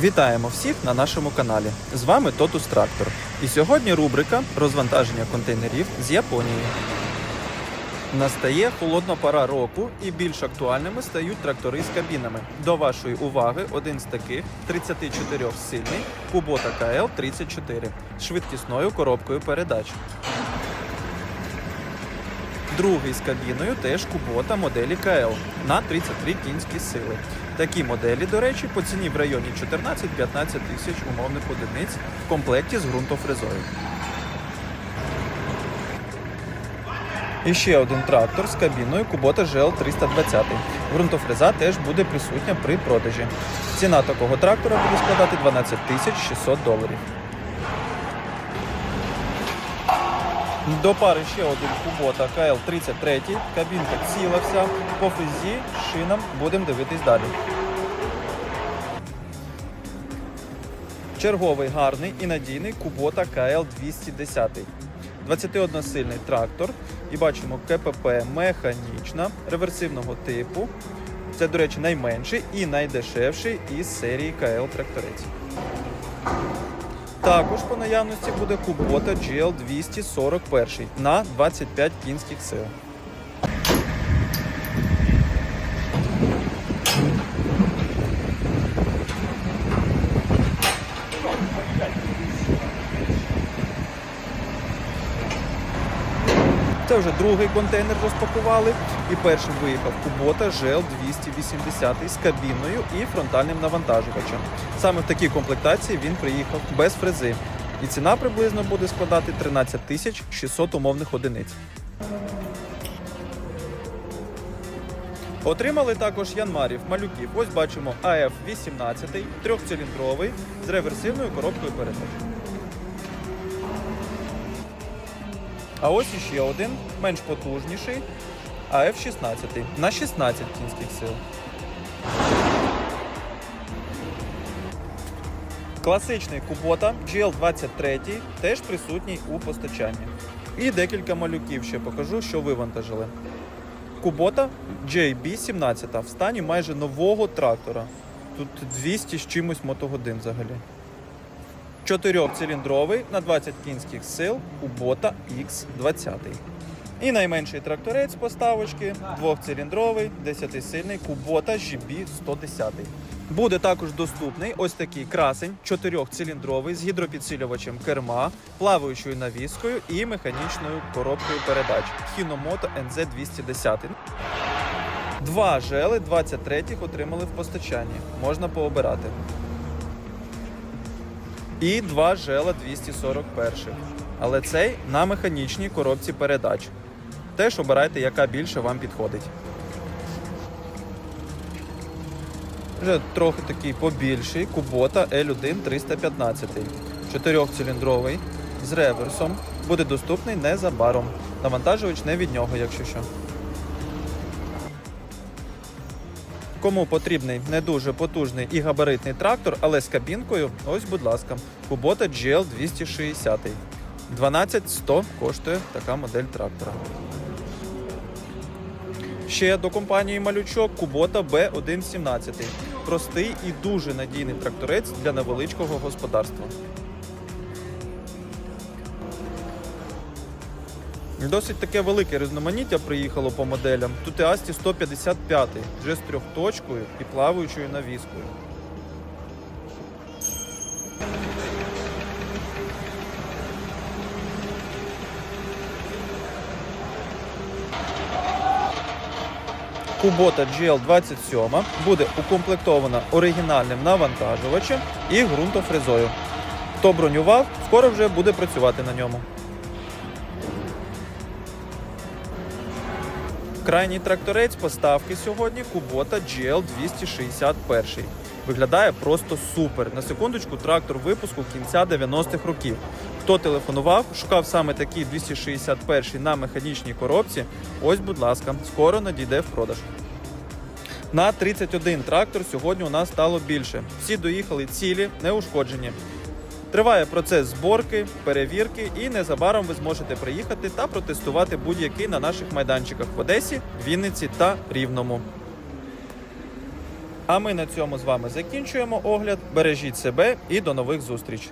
Вітаємо всіх на нашому каналі. З вами Тотус Трактор. І сьогодні рубрика розвантаження контейнерів з Японії. Настає холодна пора року і більш актуальними стають трактори з кабінами. До вашої уваги один з таких 34-сильний Kubota KL34 з швидкісною коробкою передач. Другий з кабіною теж Kubota моделі KL на 33 кінські сили. Такі моделі, до речі, по ціні в районі 14-15 тисяч умовних одиниць в комплекті з ґрунтофрезою. І ще один трактор з кабіною Kubota GL 320. Ґрунтофреза теж буде присутня при продажі. Ціна такого трактора буде складати 12 тисяч 600 доларів. До пари ще один Kubota KL33. Кабінка ціла вся. По фрезі, шинам будемо дивитись далі. Черговий гарний і надійний Kubota KL210. 21-сильний трактор. І бачимо КПП механічна, реверсивного типу. Це, до речі, найменший і найдешевший із серії KL тракторець. Також по наявності буде кубота GL 241 на 25 кінських сил. Це вже другий контейнер розпакували. І першим виїхав Kubota GL 280 з кабіною і фронтальним навантажувачем. Саме в такій комплектації він приїхав без фрези. І ціна приблизно буде складати 13 тисяч 600 умовних одиниць. Отримали також янмарів малюків. Ось бачимо АФ-18, трьохциліндровий з реверсивною коробкою передач. А ось іще один, менш потужніший, АФ-16 на 16 кінських сил. Класичний Kubota GL23 теж присутній у постачанні. І декілька малюків ще покажу, що вивантажили. Kubota JB17 в стані майже нового трактора. Тут 200 з чимось мотогодин взагалі. Чотирьохциліндровий на 20 кінських сил Kubota X20. І найменший тракторець поставочки двохциліндровий, 10-сильний Kubota GB110. Буде також доступний ось такий красень, чотирьохциліндровий з гідропідсилювачем керма, плаваючою навіскою і механічною коробкою передач Hinomoto NZ210. Два жели 23-х отримали в постачанні. Можна пообирати. І два жела 241. Але цей на механічній коробці передач. Теж обирайте, яка більше вам підходить. Вже трохи такий побільший Kubota L1 315. Чотирьохциліндровий з реверсом. Буде доступний незабаром. Навантажувач не від нього, якщо що. Кому потрібний не дуже потужний і габаритний трактор, але з кабінкою, ось, будь ласка, Kubota GL 260. 12100 коштує така модель трактора. Ще до компанії малючок Kubota B117. Простий і дуже надійний тракторець для невеличкого господарства. Досить таке велике різноманіття приїхало по моделям. Тут і Асті 155 вже з трьохточкою і плаваючою навіскою. Kubota GL27 буде укомплектована оригінальним навантажувачем і ґрунтофрезою. Хто бронював, скоро вже буде працювати на ньому. Крайній тракторець поставки сьогодні Kubota GL 261. Виглядає просто супер. На секундочку, трактор випуску кінця 90-х років. Хто телефонував, шукав саме такий 261 на механічній коробці. Ось, будь ласка, скоро надійде в продаж. На 31 трактор сьогодні у нас стало більше. Всі доїхали цілі, неушкоджені. Триває процес зборки, перевірки, і незабаром ви зможете приїхати та протестувати будь-який на наших майданчиках в Одесі, Вінниці та Рівному. А ми на цьому з вами закінчуємо огляд. Бережіть себе і до нових зустріч!